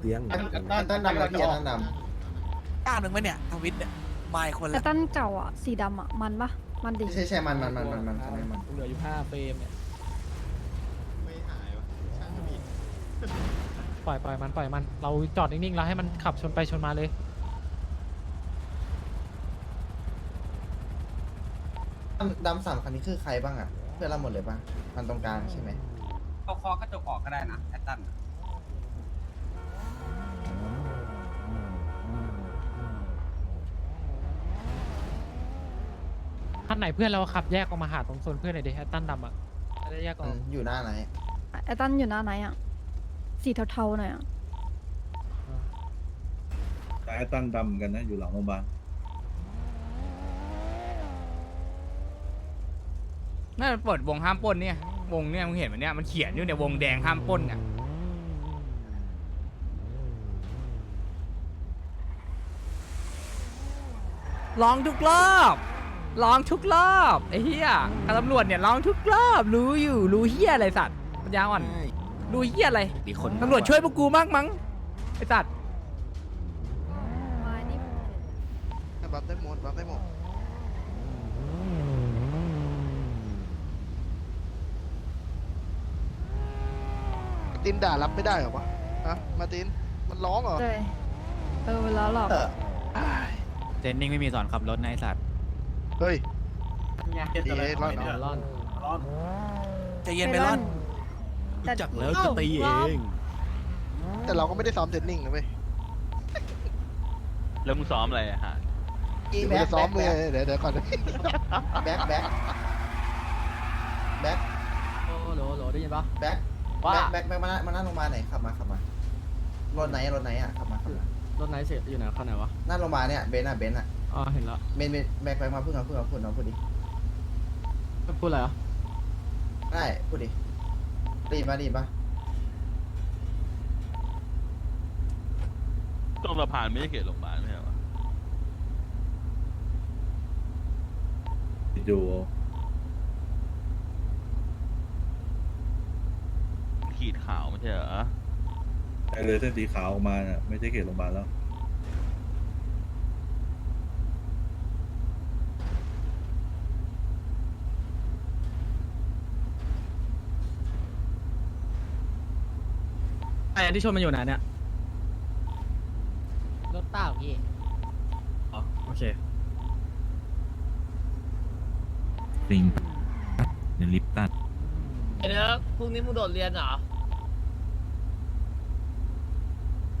เตียงตั้นตั้นตั้นดำกับพี่ตั้นดก้างหนึ่งไหมเนี่ยทวิตเนี่ยไม่คนแต่ละตั้นเก่าอะสีดำอะมันปะมันำดีใช่ใช่มันมันมันมันมันทำไมมันเหลืออยู่ห้าเฟรมเนี่ยไม่หายวะช่างก็มีปล่อยปล่อยมันปล่อยมัน เราจอดนิ่งๆแล้วให้มันขับชนไปชนมาเลยตั้นดำสามคันนี้คือใครบ้างอะ เพื่อนเราหมดเลยป่ะมันตรงกลางใช่ไหมเอาคอกระจกออกก็ได้นะแอตตัน คันไหนเพื่อนเราขับแยกออกมาหาตรงโซนเพื่อนหน่อยดิแอตตันดำอะจะได้แยกออือกมอยู่หน้าไหน ไอ้ตั้นอยู่หน้าไหนอะ สีเทาๆหน่อยอะ แต่ไอ้ตั้นดำกันนะ อยู่หลังโรงพยาบาลนั่นมันเปิดวงห้ามปล้นเนี่ย วงเนี่ยมึงเห็นไหมเนี่ยมันเขียนอยู่เนี่ยวงแดงห้ามปล้นเนี่ยลองทุกรอบ ลองทุกรอบไอ้เหี้ยกับตำรวจเนี่ยลองทุกรอบรู้อยู่รู้เหี้ยอะไรสัตว์ปัญญาอ่อนรู้เหี้ยอะไรมีคนตำรวจช่วยพวกกูมากมั้งไอ้สัตว์มานี่บัฟได้หมดบัฟได้หมดตินด่ารับไม่ได้เหรอวะฮะมาตินมันร้องเหรอเลยเออเวลาหลอกเออเจนนิ่งไม่มีสอนขับรถนะไอ้สัตว์ เฮ้ยเนี่ยเอ๊ะร้อนเหรอร่อนใจเย็นไปร่อนแต่จักแล้วจะตีเองแต่เราก็ไม่ได้ซ้อมเทรนนิ่งนะเว้ยแล้วมึงซ้อมอะไรอะฮะอีเดี๋ยวแบ็จะคซ้อมมืแบ็อคเดี๋ยวเดี๋ยวก่อนแบ็คแบ็คแบ็คโอ้โหโหลได้ยินปะแบ็คว่าแบ็คแบ็คมามานั่งโรงพยาบาลไหนขับมาขับมารถไหนรถไหนอะขับมาขับมารถไหนเสร็จอยู่ไหนคันไหนวะหน้าโรงพยาบาลเนี่ยเบนซ์อะเบนซ์อะ อ๋อเห็นแล้วเบนซ์เบนซ์แบ็คแบ็คมาพูดเอาพูดเอาพูดเอาพูดดิพูดอะไรอะได้พูดดิดีมาดีปะตรงสะพานไม่ใช่เขตโรงพยาบาลไม่ใช่เหรออยู่ขีดขาวไม่ใช่เหรอไอ้เลยเส้นสีขาวออกมาน่ะไม่ใช่เขตโรงพยาบาลแล้ว อ้ที่ชนมันอยู่ไหนเนี่ยรถต้าพี่อ๋อโอเคลิงเดี๋ยวลิฟต์ตัดไอ้เนิร์ฟพรุ่งนี้มึงโดดเรียนเหรอ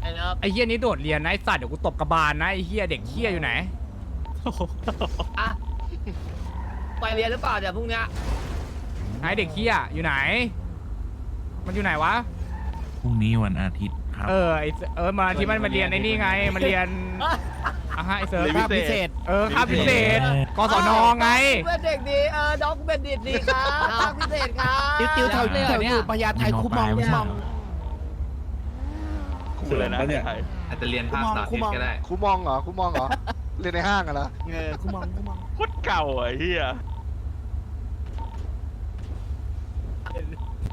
ไอ้เนิร์ฟไอ้เหี้ยนี้โดดเรียนนะไอ้สัตว์เดี๋ยวกูตบกระบาลนะไอ้เหี้ยเด็กเหี้ยอยู่ไหน อะ ไปเรียนหรือเปล่าเดี๋ยวพรุ่งเนี้ยไอ้เด็กเหี้ยอยู่ไหน มันอยู่ไหนวะ พรุ่งนี้วันอาทิตย์ครับ เออไอเสเออมาที่มันมาเรียนไอ้นี่ไงมาเรียนอะฮะไอเซิร์ฟเรียนพิเศษ เออค่าพิเศษกศนไงเป็นเด็กดีเออน้องเป็นเด็กดีครับภาคพิเศษครับติ้วๆแถวแถวอยู่พญาไทคุมองคุมองคืออะไรนะเสริมปะเนี่ยใครอาจจะเรียนคุมองคุมองครูมองเหรอครูมองเหรอเรียนในห้างอะเหรอเออคุมองคุมองโคตรเก่าอะไอ้เฮีย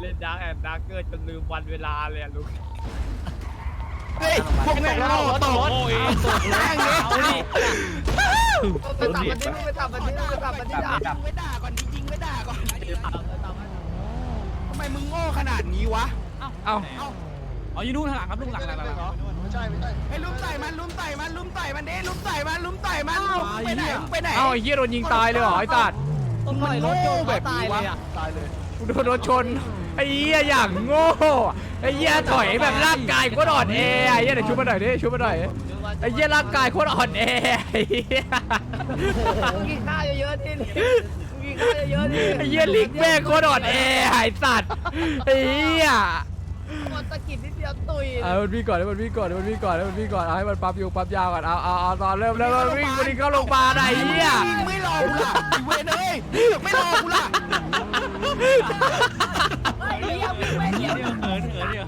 เล่นดาร์กแอนด์ดาร์กเกอร์จนลืมวันเวลาเลยอะลูกเฮ้ยพวกแม่งโง่ตกแม่งเนี่ยไปตับมันที่ไปตับมันที่ไปตับมันที่ด่ายิงไม่ด่าก่อนยิงไม่ด่าก่อนทำไมมึงโง่ขนาดนี้วะ เอ้าอ๋ออยู่นู่นข้างหลังครับลุงหลังหลังหลังไม่ใช่ไม่ใช่ไอ้ลุมใส่มันลุมใส่มันลุมใส่มันเด้ลุมใส่มันลุมใส่มันลุมไปไหนลุมไปไหนเอ้าไอ้เหี้ยโดนยิงตายเลยเหรอไอ้สัตว์ต้องปล่อยรถโยนแบบนี้วะตายเลย กูโดนรถชนไอ้เหี้ยอย่างโง่ไอ้เหี้ยถอยแบบร่างกายโคตรอ่อนแอไอ้เหี้ยเดี๋ยวชุบมาหน่อยดิชุบมาหน่อยไอ้เหี้ยร่างกายโคตรอ่อนแอไอ้เหี้ยกินข้าวเยอะๆที่กินข้าวเยอะๆที่ไอ้เหี้ยลิกแม่งโคตรอ่อนแอไอ้สัตว์ไอ้เหี้ยหมดตะกิดนิดเดียวตุยเอามันวิ่งก่อนให้มันวิ่งก่อนให้มันวิ่งก่อนให้มันวิ่งก่อนเอาให้มันปั๊บอยู่ปั๊บยาวก่อนเอาเอาเอาตอนเริ่มเริ่มเริ่มวิ่งวิ่งเข้าโรงพยาบาลไอ้เหี้ยยิงไม่รอกูล่ะไอ้เวนเอ้ยไม่รอกูล่ะ ไอ้เหี้วิ่งไม่เดียวเหินเหินเนี่ย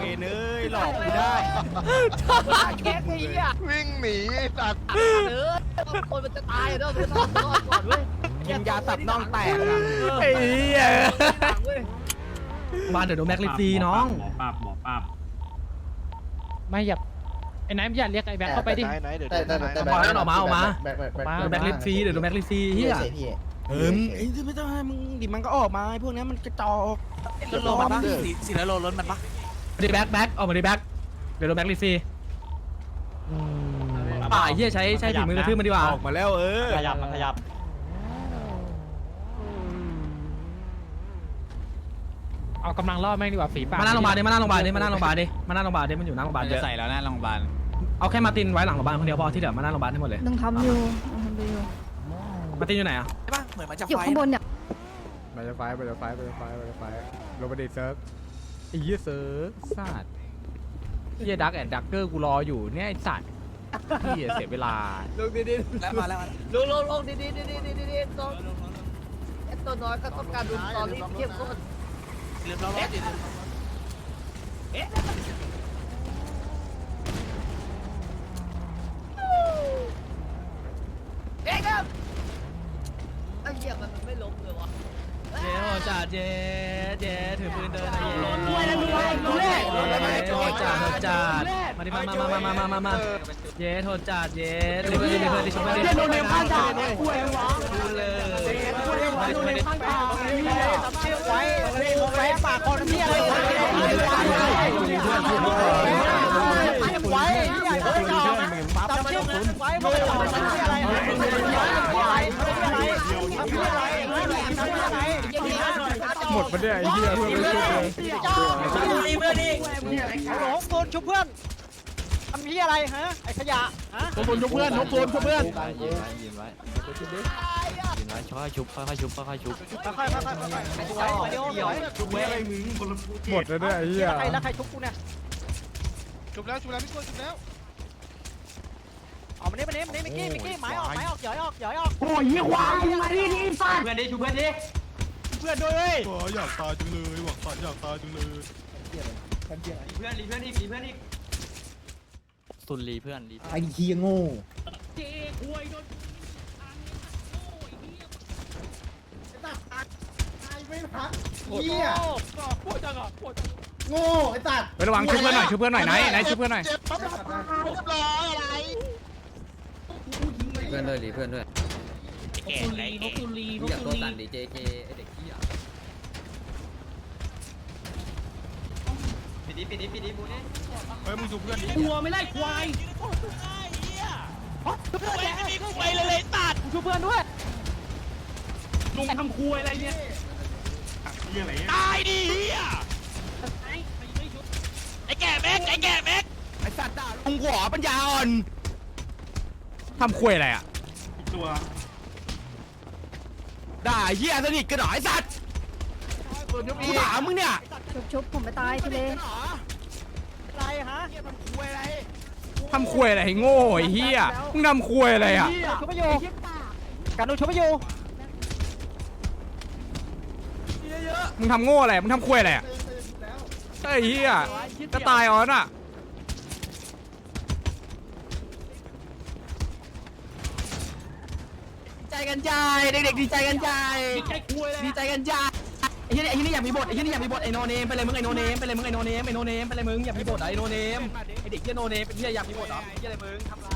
เวนเอ้ยหลอกกูได้แก๊กไอ้เหี้ยวิ่งหนีไอ้สัตว์เออคนมันจะตายอะเนาะไม่ต้องรอดก่อนเว้ยยาสับน่องแตกอะไอ้เหี้ยเว้ยมาเดี๋ยวโดนแม็กลิซีน้อง หมอป้าบหมอป้าบไม่อยากไอ้นายอย่าเรียกไอ้แบ็คเข้าไปดิไหนไหนเดี๋ยวแต่แต่ไหนแต่ไหนออกมาออกมาออกมาแบ็คแบ็คแบ็คออกมาโดนแบ็คลิสซีเดี๋ยวโดนแบ็คลิสซีเฮียเฉพี่ เออมึงไอ้ไม่ต้องให้มึงดิมันก็ออกมาไอ้พวกนี้มันกระจอกรถโลมันปะสีสีแล้วโลรถมันปะมาดิแบ็คแบ็คออกมาดิแบ็คเดี๋ยวโดนแบ็คลิสซีป่าเฮียใช้ใช้ฝีมือกระทืบมันดีกว่าออกมาแล้วเออขยับขยับเอากำลังล่อแม่งดีกว่าฝีปากมาหน้าโรงพยาบาลดิมาหน้าโรงพยาบาลดิมาหน้าโรงพยาบาลดิมาหน้าโรงพยาบาลดิมันอยู่หน้าโรงพยาบาลเยจะอะใส่แล้วนะโรงพยาบาลเอาแค่มาร์ตินไว้หลังโรงพยาบาลคนเดียวพอที่เหลือมาหน้าโรงพยาบาลให้หมดเลยยังทำอยู่ยังทำอยู่ มาร์ตินอยู่ไหนอะใช่ปะเหมือนมันจะอยู่ไฟข้างบนเนี่ยมาจะไฟมาจะไฟมาจะไฟมาจะไฟโรบอดีเซิร์ฟไอ้เหี้ยเซิร์ฟสัตว์เหี้ยดักแอนดักเกอร์กูรออยู่เนี่ยไอ้สัตว์เหี้ยเสียเวลา ลงดีแล้วมาแล้วมาๆลงลงลงดีดีดีดีดีดีตัวไอ้ตัวน้อยก็ต้องการดูตอนนี้เข้มข้นลืมเรารถดิเอ๊ะครับไอ้เหี้ยมันไม่ล้มเลยวะ เจ๊โหจ่า เจ๊เจ๊ถือปืนเดินนะเจ๊ด้วยนะด้วยด้วยโทษจ่าโทษจ่ามาดิมามามามามามามาเจ๊โทษจ่าเจ๊รีบรีบรีบรีบชมรีบชมรีบข้างจ่าคุยหวังดูเลยมาดิมาดิไว้ไว้ปากคนที่อะไรไว้ไว้เชื่อมไว้ไม่ได้ทำอะไรไว้ไม่ได้ หมดมันเนี่ยไอ้เหี้ยเพื่อนไม่ช่วยเลยดีเพื่อนดีหลงโกนชุบเพื่อนทำพี่อะไรฮะไอ้ขยะฮะทุกคนทุกเพื่อนทุกคนทุกเพื่อนยืนไว้ยืนไว้ค่อยชุบค่อยชุบค่อยชุบค่อยๆค่อยค่อยสวยเดี๋ยวสวยทุกเพื่อนอะไรมึงหมดแล้วเนี่ยไอ้เหี้ยใครแล้วใครชุบกูเนี่ยจุบแล้วจุบแล้วพี่กล้วยจุบแล้วเอามาเนี่มาเนี่มาเนี่มิกกี้มิกกี้ไม้ออกไม้ออกหย่อยออกหย่อยออกโอ้ยขวานมาดิดิสันเพื่อนดิชุบเพื่อนดิ เพื่อนด้วยอยากตายจังเลยหวังตายอยากตายจังเลยเพื่อนรีเพื่อนอีกรีเพื่อนอีกสุนรีเพื่อนรีไอ้เฮียโง่เฮียโง่ไอ้ตัดไประวังช่วยเพื่อนหน่อยช่วยเพื่อนหน่อยไหนไหนช่วยเพื่อนหน่อยเจ็บปั๊บปั๊บปั๊บเรียบร้อยอะไรเพื่อนด้วยรีเพื่อนด้วย แก่ไรแก่อยากตัวตันดีเจเคไอเด็กขี้อะปิดดิปิดดิปิดดิบูนี่เฮ้ยมึงชุบเพื่อนดิตัวไม่ไล่ควายเพื่อนไม่มีควายเลยเลยตัดช่วยเพื่อนด้วยลุงทำควายอะไรเนี่ยเหี้ยอะไรเนี่ยตายดิเฮียไอ้แก่แม็กไอ้แก่แม็กไอ้สัตว์ด่าลุงหัวปัญญาอ่อนทำควยอะไรอะอีกตัว ด่าเหี้ยสนิทกันเหรอไอ้สัตว์กูถามมึงเนี่ยชุบชุบผมไปตายทีเลยอะไรฮะทำควยอะไรโง่ไอ้เหี้ยมึงทำควยอะไรอะชุบไปอยู่กันดูชุบไปอยู่มึงทำโง่อะไรมึงทำควยอะไรอะไอ้เหี้ยจะตายอ๋อนอะ กันใจเด็กๆดีใจกันใจใจควายเลยดีใจกันใจไอ้เหี้ยไอ้เหี้ยนี่อยากมีบทไอ้เหี้ยนี่อยากมีบทไอ้โนเนมไปเลยมึงไอ้โนเนมไปเลยมึงไอ้โนเนมไอ้โนเนมไปเลยมึงอยากมีบทไอ้โนเนมไอ้เด็กเหี้ยโนเนมเป็นเหี้ยอยากมีบทเหรอไอ้เหี้ยอะไรมึงทำไร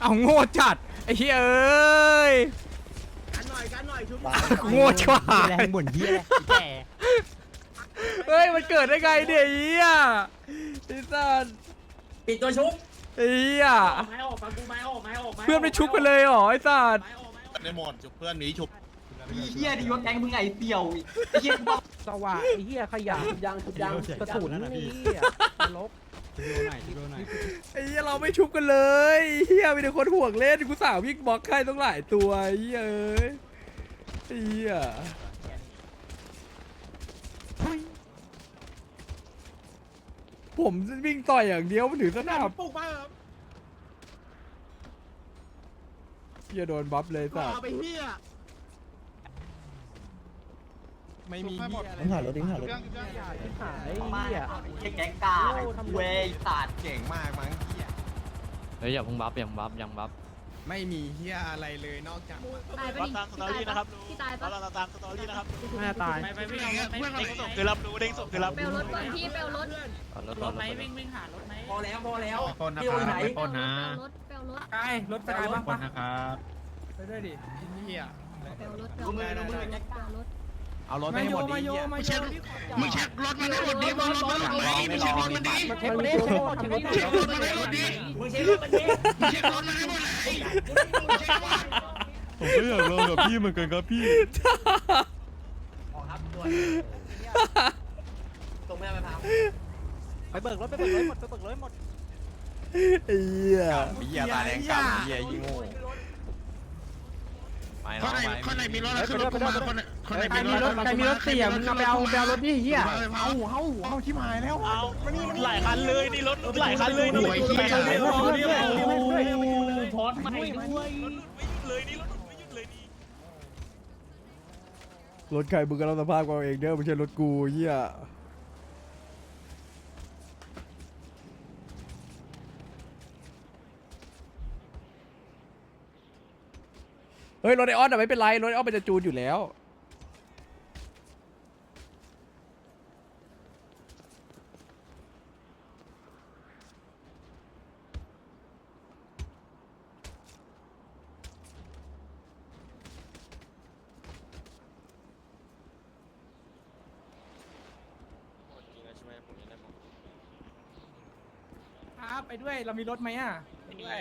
เอาโง่จัด ไอ้เหี้ยเอ้ยโง่ชิบหายแรงบ่นเฮียแก่เฮ้ยมันเกิดได้ไงเนี่ยไอ้เหี้ยไอ้สัสปิดตัวชุบไอ้เหี้ยไม้ออกฟังกูไม้ออกไม้ออกเพื่อนไม่ชุบกันเลยเหรอไอ้สัสในหมดจุบเพื่อนหนีฉุบเฮียดีว่าแกงมึงไงเปี่ยวไอ้เฮียกูบอกสว่างไอ้เฮียขยะยังยังกระสุนนี่ลบ ไอ้เหี้ยเราไม่ชุบกันเลยไอ้เหี้ยมีแต่คนห่วงเล่นกูสาววิ่งบล็อกใครต้องหลายตัวไอ้เหี้ยเอ้ยไอ้เหี้ยผมวิ่งต่อยอย่างเดียวมันถึงสนามปลุกมาเหี้ยโดนบัฟเลยสัสไปเหี้ย ไม่มีทิ้งหารถทิ้งหารถหายมาเหี้ยไอ้แก๊งกาเวย์ศาสตร์เก่งมากมั้งเฮียเฮ้ยอย่าเพิ่งบัฟอย่าเพิ่งบัฟยังบัฟไม่มีเฮียอะไรเลยนอกจากตายไปดิพี่ตายปะพี่ตายปะน่าจะตายเปลรถก่อนพี่เปลรถรถรถไหมวิ่งวิ่งพอแล้วพอแล้วปนนะพี่คโอรับไหนไม่ปนนะเปลรถเปลรถใช่รถสกายบ้างปนนะครับไปด้วยดิเฮียเปลรถเปลรถเปลรถ เปลรถเอารถไปหมดดิเฮียมึงเช็คมึงเช็ครถมันให้หมดดิว่ารถมันหลังไหนมึงเช็ครถมันดิเช็คดิเช็คดิเช็คดิเช็ครถมันให้หมดดิมึงเช็ครถมันดิมึงเช็ครถมันให้หมดเลยมึงเช็คหมดผมก็อยากลองกับพี่เหมือนกันครับพี่ออกครับด่วนตรงไม่ได้ไปพาวไปเบิกรถไปเบิกรถหมดไปเบิกรถหมดเหี้ยเฮียตาแดงกำเฮียยิงโง่ คนไหนคนไหนมีรถขึ้นรถกูมาคนไหนคนไหนใครมีมีรรถถใครมีรถเสียมึงเอาไปเอาไปเอารถดิเหี้ยเอาเอาเอาชิบหายแล้วหลายคันเลยนี่รถหลายคันเลยหวยเฮียพอดมาให้ด้วยเลยนี่รถไม่หยุดเลยนี่รถใครมึงก็รับสภาพกูเอาเองเด้อไม่ใช่รถกูเหี้ย ฮ้ยรถไอออนอะไม่เป็นไรรถไอออนมันจะจูนอยู่แล้ว ครับไปด้วยเรามีรถไหมอะไปด้วย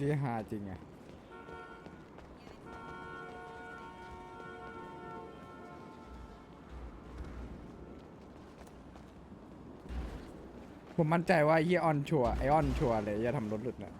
จีหาจริงไงผมมั่นใจว่าไอ้เฮียออนชัวร์ไอออนชัวร์เลยอย่าทำรถหลุดนะ